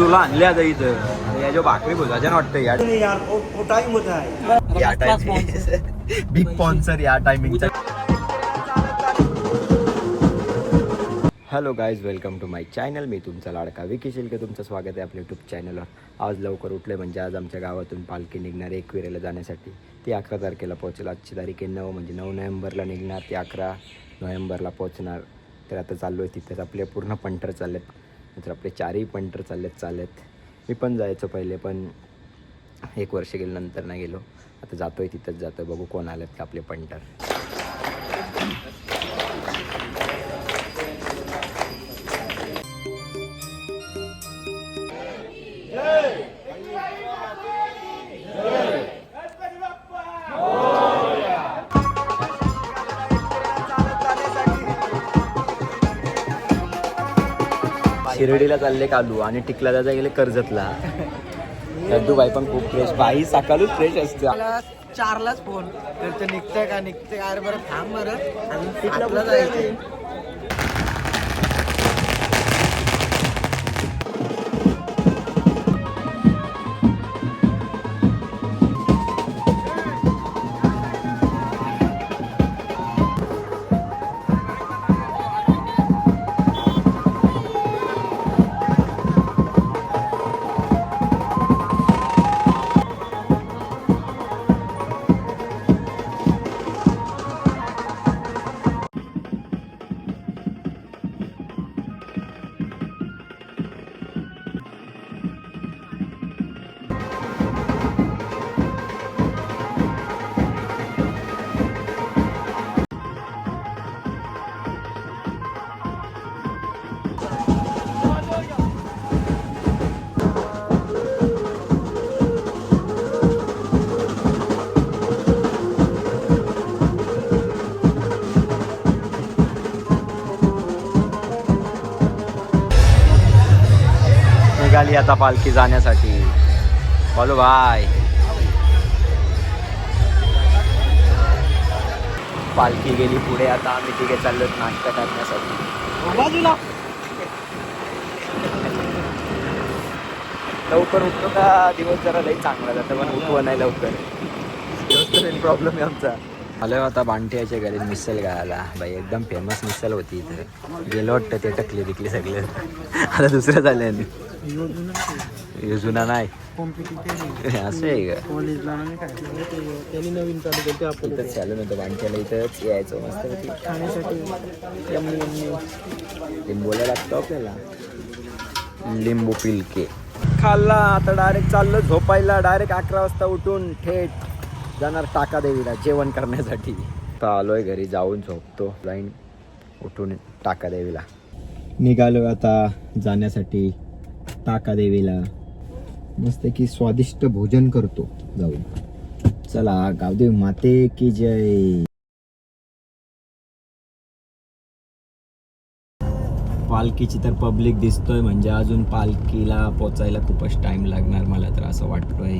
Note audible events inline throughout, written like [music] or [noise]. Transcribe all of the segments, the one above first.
चुला आणल्या आता इथं. या जो भाकरी भुजाच्या वाटतं या यार वो वो टाइम होता है या टाइमिंग बिग स्पॉन्सर या टायमिंगचा hello guys welcome to my channel मी तुमचा लाडका विकी शिल्के. तुमचं स्वागत आहे आपल्या यूट्यूब चॅनलवर आज लवकर उठले म्हणजे आज आमच्या गावातून पालखी निघणार एकविरेला जाण्यासाठी. ती अकरा तारखेला पोहोचेल. आजची तारीख आहे नऊ म्हणजे नऊ नोव्हेंबरला निघणार ती अकरा. नोव्हेंबरला पोहोचणार. तर आता चाललो आहे तिथेच. आपले पूर्ण पंटर चाललेत. नंतर आपले चारही पंटर चाललेत चाललेत. मी पण जायचो पहिले पण एक वर्ष गेल्यानंतर नाही गेलो. आता जातोय तिथंच जातोय. बघू कोण आलेत का आपले पंटर. शिर्डीला चालले कालू आणि टिकला जायला गेले कर्जतला. [laughs] लड्डू बाई पण खूप फ्रेश बाई सकाळच फ्रेश असते. चारलाच फोन तर ते निघतंय का निघतंय का? अरे बरं थांब बरं. आणि निघाली आता पालखी जाण्यासाठी. बोलो बाय. पालखी गेली पुढे आता आम्ही तिघे चाललो नाश्ता करण्यासाठी. बाजूला लवकर उठतो का? दिवस जरा लई चांगला जातं पण उठवं नाही लवकर. दिवस प्रॉब्लेम आहे आमचा. आलो आता बांटियाच्या घरी मिसल गायला बाई एकदम फेमस मिसल होती इथे. गेलो वाटतं ते टकली टिकली सगळे. आता दुसरं झालं नाही जुना नाही. असं आहे का नवीन चालू इथंच चालू नव्हतं बांटियाला इथंच यायचं. मस्त लिंबोला लागतो आपल्याला. लिंबू पिलके. खाल्ला आता डायरेक्ट चाललो झोपायला. डायरेक्ट अकरा वाजता उठून थेट. जाणार टाका देवीला जेवण करण्यासाठी. आता आलोय घरी जाऊन झोपतो. जाईन उठून टाका देवीला. निघालो आता जाण्यासाठी टाका देवीला. मस्त की स्वादिष्ट भोजन करतो जाऊन. चला गावदेव माते की जय. पालखीची तर पब्लिक दिसतोय म्हणजे अजून पालखीला पोचायला खूपच टाइम लागणार मला तर असं वाटतोय.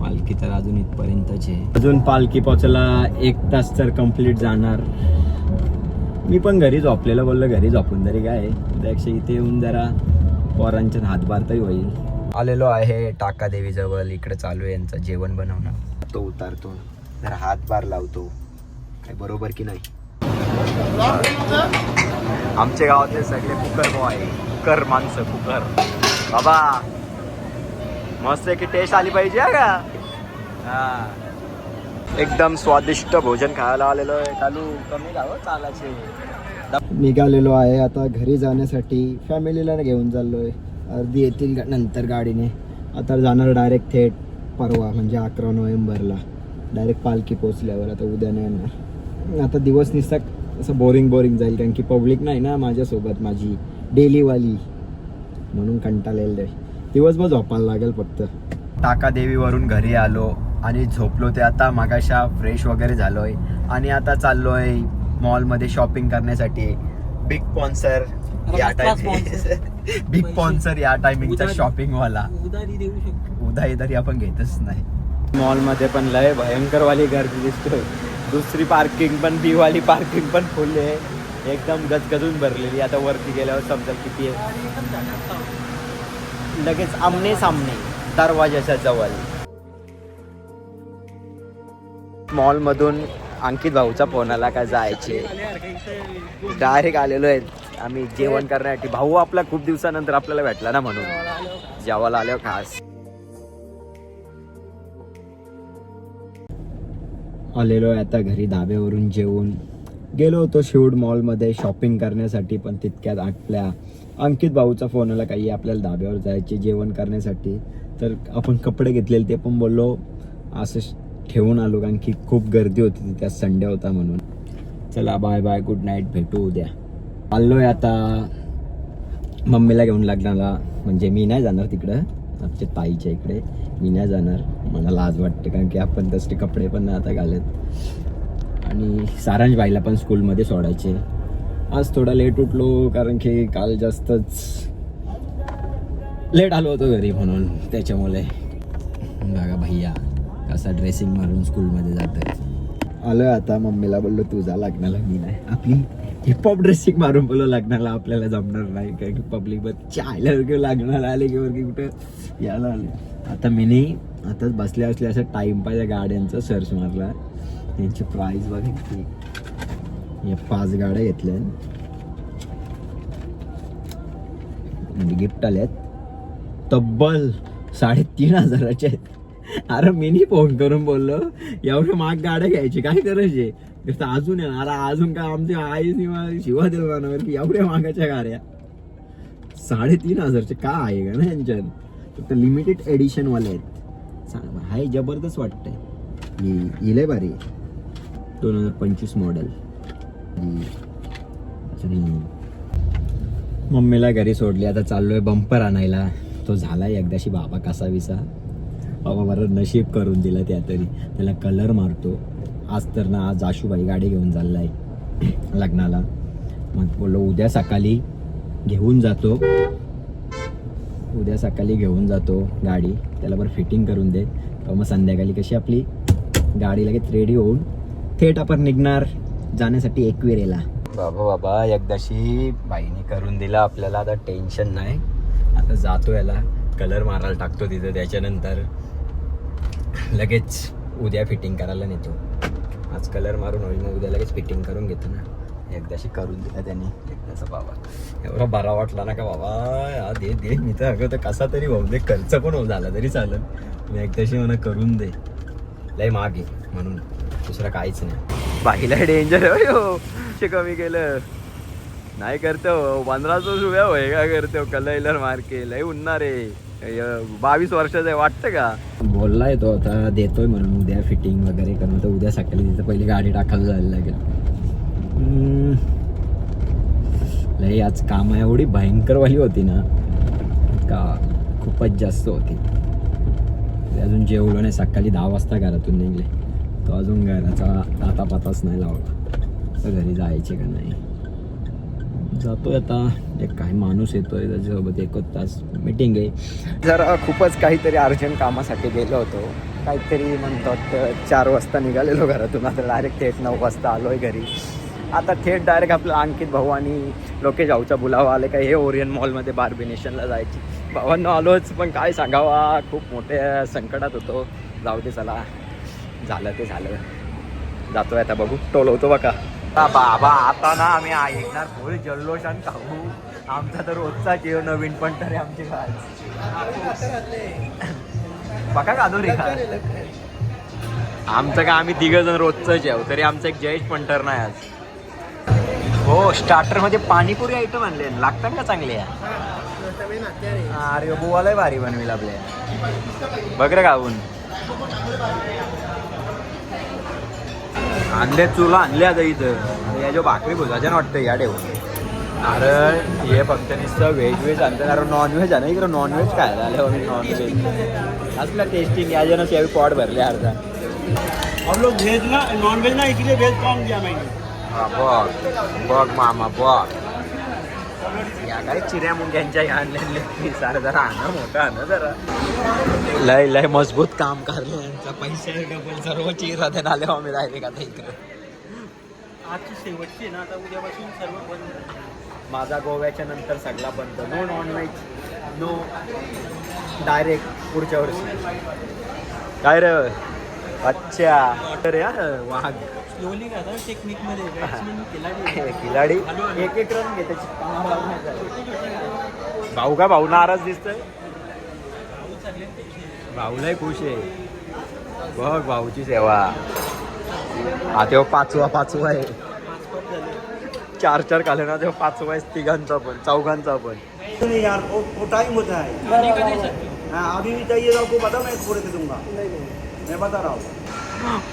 पालखी तर अजून इथपर्यंतची आहे. अजून पालखी पोचायला एक तास तर कंप्लीट जाणार. मी पण घरी झोपलेलं बोललो घरी झोपून तरी काय त्यापेक्षा इथे येऊन जरा पोरांच्या हातभार तरी होईल. आलेलो आहे टाका देवी जवळ इकडे चालू आहे यांचं जेवण बनवणं. तो उतारतो. जरा हातभार लावतो. काय बरोबर की नाही? आमच्या गावातले सगळे कुकर बॉय कुकर माणसं कुकर. बाबा मस्त की टेस्ट आली पाहिजे का? हा. एकदम स्वादिष्ट भोजन खायला आलेलो आहे. चालू कमी गाव चालायचे. निघालेलो आहे आता घरी जाण्यासाठी. फॅमिलीला घेऊन चाललोय. अर्धी येतील नंतर गाडीने. आता जाणार डायरेक्ट थेट परवा म्हणजे अकरा नोव्हेंबरला. डायरेक्ट पालखी पोचल्यावर आता उद्या नाही येणार आता दिवस निसता असं बोरिंग बोरिंग जाईल कारण की पब्लिक नाही ना माझ्यासोबत माझी डेलीवाली म्हणून कंटाळलेलं आहे. दिवसभर झोपायला लागेल फक्त. टाका देवीवरून घरी आलो आणि झोपलो ते आता मागाशा फ्रेश वगैरे झालोय. आणि आता चाललोय मॉलमध्ये शॉपिंग करण्यासाठी. बिग स्पॉन्सर या टाइम बिग स्पॉन्सर या टायमिंगचा शॉपिंग वाला. उधारी देऊ शकतो. उधारी तरी आपण घेतच नाही. मॉलमध्ये पण लय भयंकर वाली गर्दी दिसतोय. दुसरी पार्किंग पण बी वाली पार्किंग पण फुल आहे. एकदम गजगजून भरलेली. आता वरती गेल्यावर समजा किती आहे. लगेच आमने सामने दरवाजाच्या जवळ. मॉलमधून अंकित भाऊचा फोन आला का जायचे. डायरेक्ट आलेलो आहे. आम्ही जेवण करण्यासाठी. भाऊ आपला खूप दिवसानंतर आपल्याला भेटला ना म्हणून. जेवायला आलो खास. आलेलो आहे आता घरी धाब्यावरून जेवून. गेलो होतो शिवड मॉलमध्ये शॉपिंग करण्यासाठी पण तितक्यात आपल्या अंकित भाऊचा फोन आला काही आपल्याला धाब्यावर जायचे जेवण करण्यासाठी तर आपण कपडे घेतलेले ते पण बोललो. असं ठेवून आलो कारण की खूप गर्दी होती तिथे संडे होता म्हणून. चला बाय बाय गुड नाईट भेटू उद्या. आलोय आता. मम्मीला घेऊन लग्नाला म्हणजे मी नाही जाणार तिकडं. आमच्या ताईच्या इकडे. मी नाही जाणार. मला लाज वाटते कारण की आपण तसे कपडे पण नाही आता घालत. आणि सारांश बाईला पण स्कूलमध्ये सोडायचे. आज थोडा लेट उठलो कारण की काल जास्तच लेट आलो होतो घरी म्हणून त्याच्यामुळे. बघा भैया कसा ड्रेसिंग मारून स्कूलमध्ये जातात आलो आता मम्मीला बोललो तुझा लग्नाला मी नाही. आपली हिपहॉप ड्रेसिंग मारून बोललो लग्नाला आपल्याला जमणार नाही कारण की पब्लिक बस चायला लग्नाला आले की कुठं? यायला आले आता मीनी आताच बसल्या बसल्या असं टाइमपास पाहिजे गाड्यांचा सर्च मारला त्यांची प्राईस बघा किती. या पाच गाड्या घेतल्या म्हणजे गिफ्ट आल्यात. तब्बल साडेतीन हजाराचे आहेत. अरे मीनी फोन करून बोललो एवढ्या महाग गाड्या घ्यायची काय करायचे अजून आहे. ना अरे अजून काय आमची आई शिवा देव की एवढ्या महागाच्या गाड्या. साडेतीन हजारचे का आहे का ना यांच्यात? फक्त लिमिटेड एडिशनवाले आहेत. हाय जबरदस्त वाटतंय. ही ही भारी दोन हजार पंचवीस मॉडेल मम्मीला घरी सोडली आता चाललोय बंपर आणायला. तो झालाय एकदाशी बाबा कसा विसा बाबा बरं नशीब करून दिला त्या तरी. त्याला कलर मारतो. आज तर ना आज आशुबाई गाडी घेऊन चाललाय [clears throat] लग्नाला. मग बोललो उद्या सकाळी घेऊन जातो. उद्या सकाळी घेऊन जातो गाडी. त्याला बरं फिटिंग करून दे. मग संध्याकाळी कशी आपली? गाडी लगेच रेडी होऊन थेट आपण निघणार. जाण्यासाठी एकविरेला बाबा बाबा एकदाशी बाईने करून दिला आपल्याला आता टेन्शन नाही. आता जातो याला. कलर मारायला टाकतो तिथं त्याच्यानंतर लगेच उद्या फिटिंग करायला नेतो. आज कलर मारून होईल मग उद्या लगेच फिटिंग करून घेतो ना. एकदाशी करून दिला त्याने. एकदाचा बाबा. एवढा बरा वाटला ना का बाबा? हा दे दे. मी तर अगं तर कसा तरी भाऊ दे खर्च पण हो झाला तरी चालेल. मी एकदाशी मला करून दे. लय मागे म्हणून. दुसरं काहीच नाही. बाईला डेंजर हो कमी केलं. नाही करतो. पंधराशे रुपया होय का करतो? कलर मार्के लय उन्हा रे बावीस वर्षाचं आहे वाटतं का? बोललाय तो आता देतोय म्हणून उद्या फिटिंग वगैरे करून तर उद्या सकाळी तिथं पहिली गाडी टाकायला जायला लागेल. लय आज काम एवढी भयंकरवाली होती ना. का खूपच जास्त होती. अजून जेवलो नाही सकाळी दहा वाजता घरातून निघले. तो अजून घराचा आता पाताच नाही लावला. तर घरी जायचे का नाही? जातोय आता. एक काही माणूस येतोय त्याच्यासोबत एक तास मिटिंग आहे. जरा खूपच काहीतरी अर्जंट कामासाठी गेलो होतो. काहीतरी म्हणतात चार वाजता निघालेलो घरातून. आता डायरेक्ट थेट नऊ वाजता आलोय घरी. आता थेट डायरेक्ट आपलं अंकित भाऊ आणि लोकेश भाऊचा बुलावा आले का हे ओरियन मॉलमध्ये बार्बिनेशनला जायची. भावांना आलोच पण काय सांगावा? खूप मोठ्या संकटात होतो. जाऊ दे चला. झालं ते झालं. जातोय आता बघू. टोलवतो बघा. बाबा आता ना आम्ही ऐकणार फुल जल्लोष आणि खाऊ आमचा तर रोजचा जेव नवीन पण तरी आमची बघा कादो रे आमचं का आम्ही तिघ जण रोजचं जेव. तरी आमचं एक जयेश पंटर नाही आज. हो स्टार्टरमध्ये पाणीपुरी आयटम आणले लागतात का चांगले? अरे बुवालाही भारी बनवेल आपल्या बघ रे गाऊन आणले चुला आणले आता इथं. या जो भाकरी भुजाच्या वाटतं या ठेवून. अरे हे फक्त नुसतं व्हेज व्हेज आणतात अरे नॉनव्हेज आहे ना इकडं? नॉनव्हेज काय झालं नॉनव्हेज असलं टेस्टिंग या जण यावी पॉट भरले अर्धा. हम लोग वेज ना नॉन वेज ना इसलिए वेज कॉम दिया हा, बघ. बघ मामा बघ. या काय चिऱ्या मुंग्यांच्या ह्या आणलेल्या सारं जरा आणा मोठं आणा जरा. लय लय मजबूत काम करलं यांचा. पैसे डबल सर्व चिरा देणार आले आम्ही राहिले का इकडे? आजची शेवटची ना आता उद्यापासून सर्व बंद. माझा गोव्याच्या नंतर सगळा बंद. No non veg no direct पुढच्या वर्षी. काय रे? अच्छा अरे हा, वाघ. खिलाडी [laughs] एक एक रन घे त्याची कामाला नाही झाली. भाऊ का? भाऊ नाराज दिसतोय. भाऊलाही खुश आहे. बघ भाऊची सेवा. हा तेव्हा पाचवा पाचवा आहे. चार चार काले ना तेव्हा पाचवा आहे तिघांचा पण चौघांचा पण. नहीं यार वो, टाइम होता है हाँ अभी भी चाहिए तो आपको बता मैं दूंगा मैं बता रहा. हूँ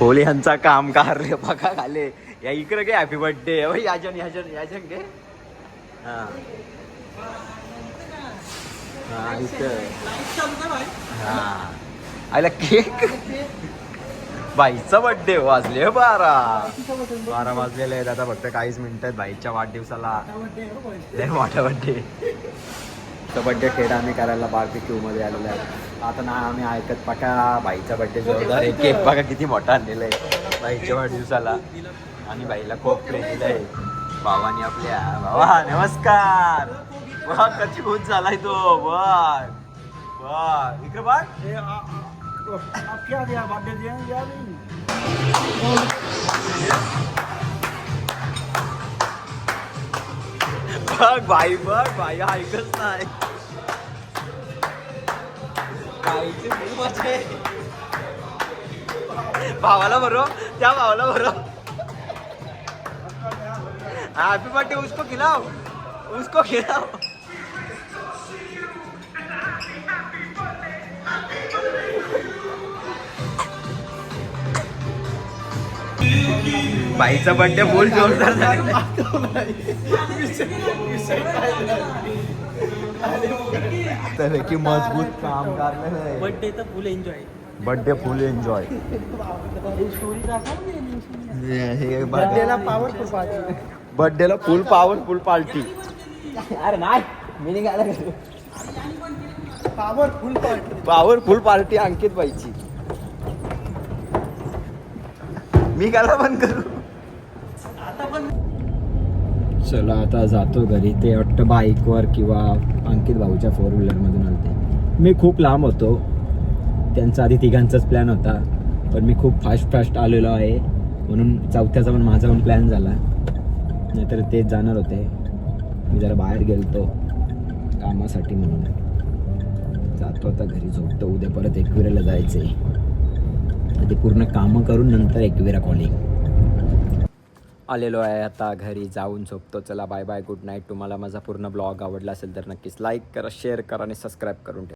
होली यांचा काम कार रे बघा खाले. या इकडे गे हॅपी बर्थडे याजन याजन याजन गे हा. हा आयला केक बाईचा बर्थडे वाजले हो बारा. बारा वाजलेले आहेत आता फक्त काहीच मिनिटं आहेत बाईच्या वाढदिवसाला. लय मोठा बर्थडे तर बड्डे खेळ आम्ही करायला बार्बेक्यू मध्ये आलेला आहे. आता ना आम्ही ऐकत पका बाईचा बड्डे जोरदार आहे. केक बघा किती मोठा आणलेला आहे. बाईच्या वाढदिवसाला. आणि बाईला खूप प्रेम दिलंय भावानी आपल्या भावा नमस्कार. बघ कधी खुश झालाय तो. इकडे बघ. बघ बाई बघ बाई ऐकत नाही. भावाला बरो त्या भावाला बरो हॅपी बर्थडे उसको खिलाओ. उसको खिलाओ. बाईचा बर्थडे बोल जोरदार झाला? तर की मजबूत काम करलेलं आहे बर्थडे तो full enjoy birthday full enjoy बर्थडेला powerful पाहिजे बर्थडेला फुल पॉवरफुल पार्टी अरे नाही मी निघाला powerful party powerful party Ankit बाईची. मी काला बंद करू. चला आता जातो घरी. ते वाटतं बाईकवर किंवा अंकित भाऊच्या फोर व्हीलरमधून आलते. मी खूप लांब होतो. त्यांचा आधी तिघांचाच प्लॅन होता. पण मी खूप फास्ट फास्ट आलेलो आहे. म्हणून चौथ्याचा पण माझा पण प्लॅन झाला. नाहीतर तेच जाणार होते. मी जरा बाहेर गेलतो. कामासाठी म्हणून. जातो आता घरी. झोपतो. उद्या परत एकविराला जायचं आहे ते पूर्ण कामं करून नंतर एकविरा कॉलिंग आलेलो आहे आता घरी जाऊन झोपतो. चला बाय बाय गुड नाईट तुम्हाला माझा पूर्ण ब्लॉग आवडला असेल तर नक्कीच लाईक करा शेअर करा आणि सबस्क्राईब करून ठेवा.